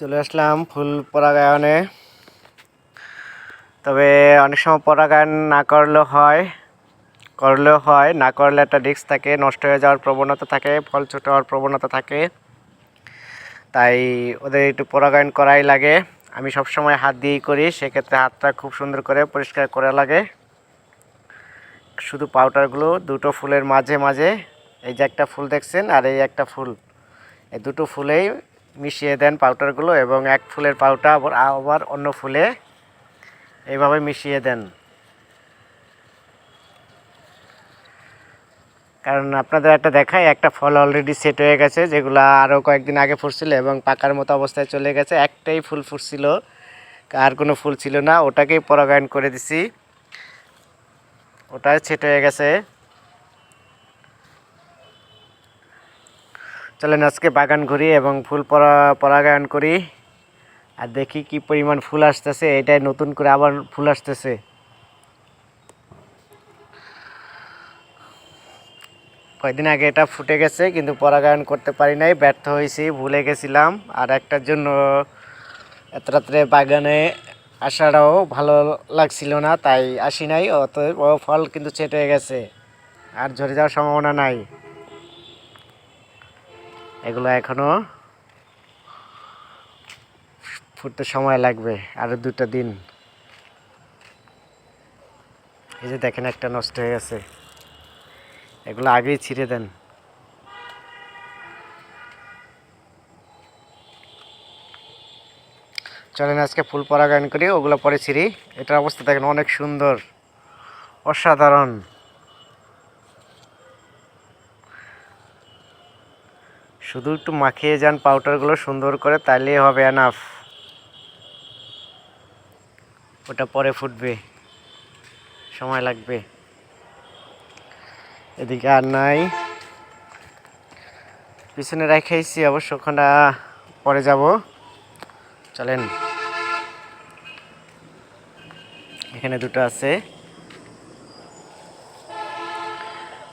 চলে আসলাম ফুল পরাগায়নে। তবে অনেক সময় পরাগায়ন না করলেও হয় করলেও হয়, না করলে একটা রিস্ক থাকে, নষ্ট হয়ে যাওয়ার প্রবণতা থাকে, ফল ছোট হওয়ার প্রবণতা থাকে। তাই ওদের একটু পরাগায়ন করাই লাগে। আমি সবসময় হাত দিয়েই করি, সেক্ষেত্রে হাতটা খুব সুন্দর করে পরিষ্কার করা লাগে। শুধু পাউডারগুলো দুটো ফুলের মাঝে মাঝে, এই যে একটা ফুল দেখছেন আর এই একটা ফুল, এই দুটো ফুলেই মিশিয়ে দেন পাউডারগুলো এবং এক ফুলের পাউডার আবার আবার অন্য ফুলে এইভাবে মিশিয়ে দেন। কারণ আপনাদের একটা দেখায় একটা ফল অলরেডি সেট হয়ে গেছে, যেগুলো আরও কয়েকদিন আগে ফুটছিল এবং পাকার মতো অবস্থায় চলে গেছে। একটাই ফুল ফুটছিল, আর কোনো ফুল ছিল না। ওটাকেই পরাগায়ন করে দিছি। ওটা সেট হয়ে গেছে। চলেন আজকে বাগান ঘুরি এবং ফুল পরা, পরাগায়ন করি। আর দেখি কি পরিমাণ ফুল আসতেছে, এটাই নতুন করে আবার ফুল আসতেছে। কয়েকদিন আগে এটা ফুটে গেছে, কিন্তু পরাগায়ন করতে পারি নাই, ব্যর্থ হয়েছি, ভুলে গেছিলাম। আর একটার জন্য এত রাত্রে বাগানে আসাটাও ভালো লাগছিল না, তাই আসি নাই ও ফল কিন্তু সেট হয়ে গেছে। আর ঝরে যাওয়ার সম্ভাবনা নাই। এগুলো এখনও ফুটতে সময় লাগবে, আরও দুটো দিন। এই যে দেখেন একটা নষ্ট হয়ে গেছে। এগুলো আগেই ছিঁড়ে দেন। চলেন আজকে ফুল পরাগায়ন করি, ওগুলো পরে ছিঁড়ি। এটার অবস্থা দেখেন অনেক সুন্দর, অসাধারণ। শুধু একটু মাখিয়ে যান পাউডারগুলো সুন্দর করে, তাইলেই হবে এনাফ ওটা পরে ফুটবে। সময় লাগবে। এদিকে আর নাই। পিছনে রেখেছি অবশ্য ওখানটা পরে যাব। চলেন। এখানে দুটো আছে।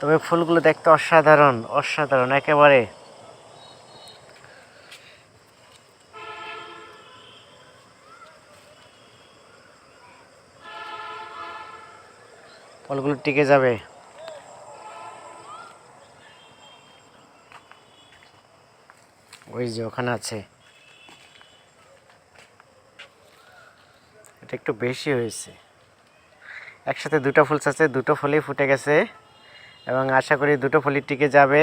তবে ফুলগুলো দেখতে অসাধারণ অসাধারণ, একেবারে। ফলগুলো টিকে যাবে। ওই যে ওখানে আছে। এটা একটু বেশি হয়েছে। একসাথে দুটো ফুল আছে দুটো ফুলই ফুটে গেছে এবং আশা করি দুটো ফুলই টিকে যাবে।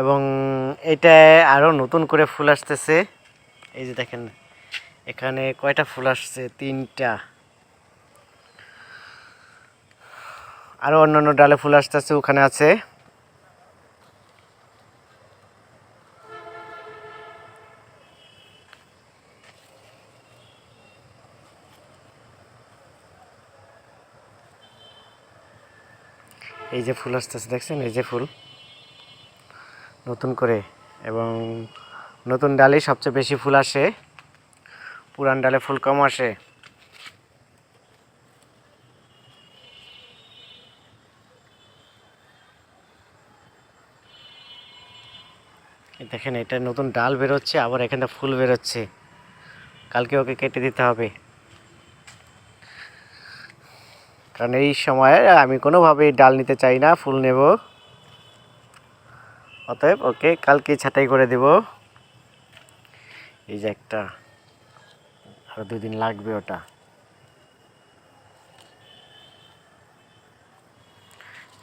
এবং এটা আরও নতুন করে ফুল আসতেছে। এই যে দেখেন, এখানে কয়টা ফুল আসছে? তিনটা। আরও অন্যান্য ডালে ফুল আসতেছে, ওখানে আছে। এই যে ফুল আসতেছে, দেখছেন? এই যে ফুল। নতুন করে। এবং নতুন ডালে সবচেয়ে বেশি ফুল আসে। পুরান ডালে ফুল কম আসে। দেখেন, এটা নতুন ডাল বেরোচ্ছে, আবার এখানে ফুল বেরোচ্ছে। কালকে ওকে কেটে দিতে হবে। কারণ এই সময়ে আমি কোনোভাবেই ডাল নিতে চাই না, ফুল নেব। অতএব ওকে কালকে ছাটাই করে দেব। এই যে একটা আরও দুই দিন লাগবে ওটা।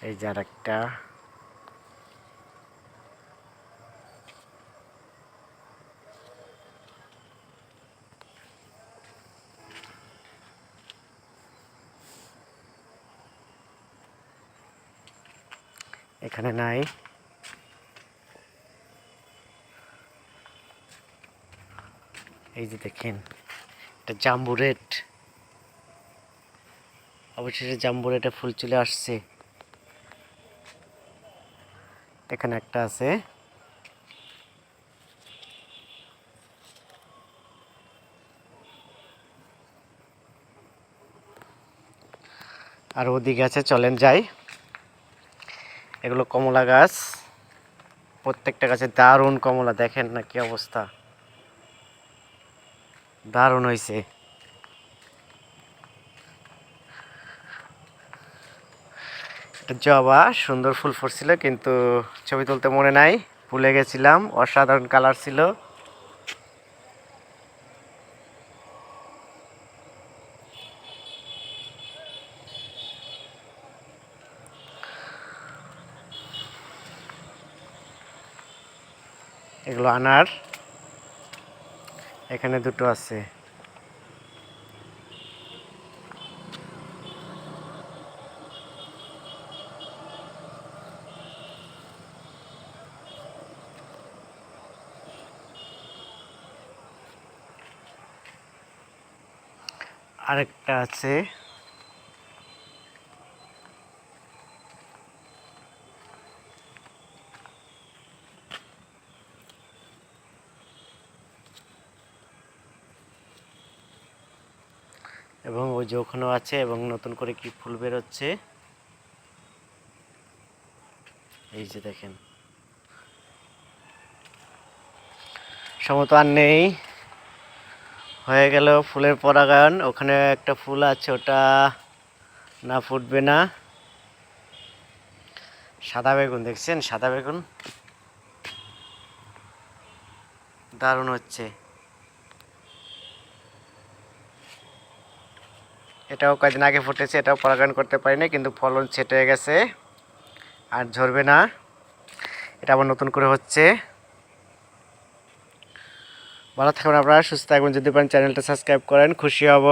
এই যে আর একটা এখানে নাই। এই যে দেখেন এটা জাম্বু রেড। অবশেষে জাম্বু রেডে ফুল চলে আসছে। এখানে একটা আছে। আর ওদিকে আছে, চলেন যাই। এগুলো কমলা গাছ। প্রত্যেকটা গাছে দারুণ কমলা, দেখেন না কি অবস্থা। দারুণ হয়েছে জবা, সুন্দর ফুল ফুটছিল কিন্তু ছবি তুলতে মনে নাই, ভুলে গেছিলাম, অসাধারণ কালার ছিল। এগুলো আনার। এখানে দুটো আছে। আরেকটা আছে। এবং ওই যে ওখানেও আছে এবং নতুন করে কি ফুল বেরোচ্ছে। এই যে দেখেন। সমত আর নেই। হয়ে গেল ফুলের পরাগায়ন। ওখানে একটা ফুল আছে, ওটা না ফুটবে না। সাদা বেগুন, দেখছেন? সাদা বেগুন। দারুণ হচ্ছে। এটাও কয়েকদিন আগে ফুটেছে, এটাও পরাগায়ন করতে পারিনি, কিন্তু ফলন ছেটে গেছে। আর ঝরবে না। এটা আবার নতুন করে হচ্ছে। ভালো থাকবেন আপনারা, সুস্থ থাকবেন। যদি পারেন চ্যানেলটা সাবস্ক্রাইব করেন, খুশি হব।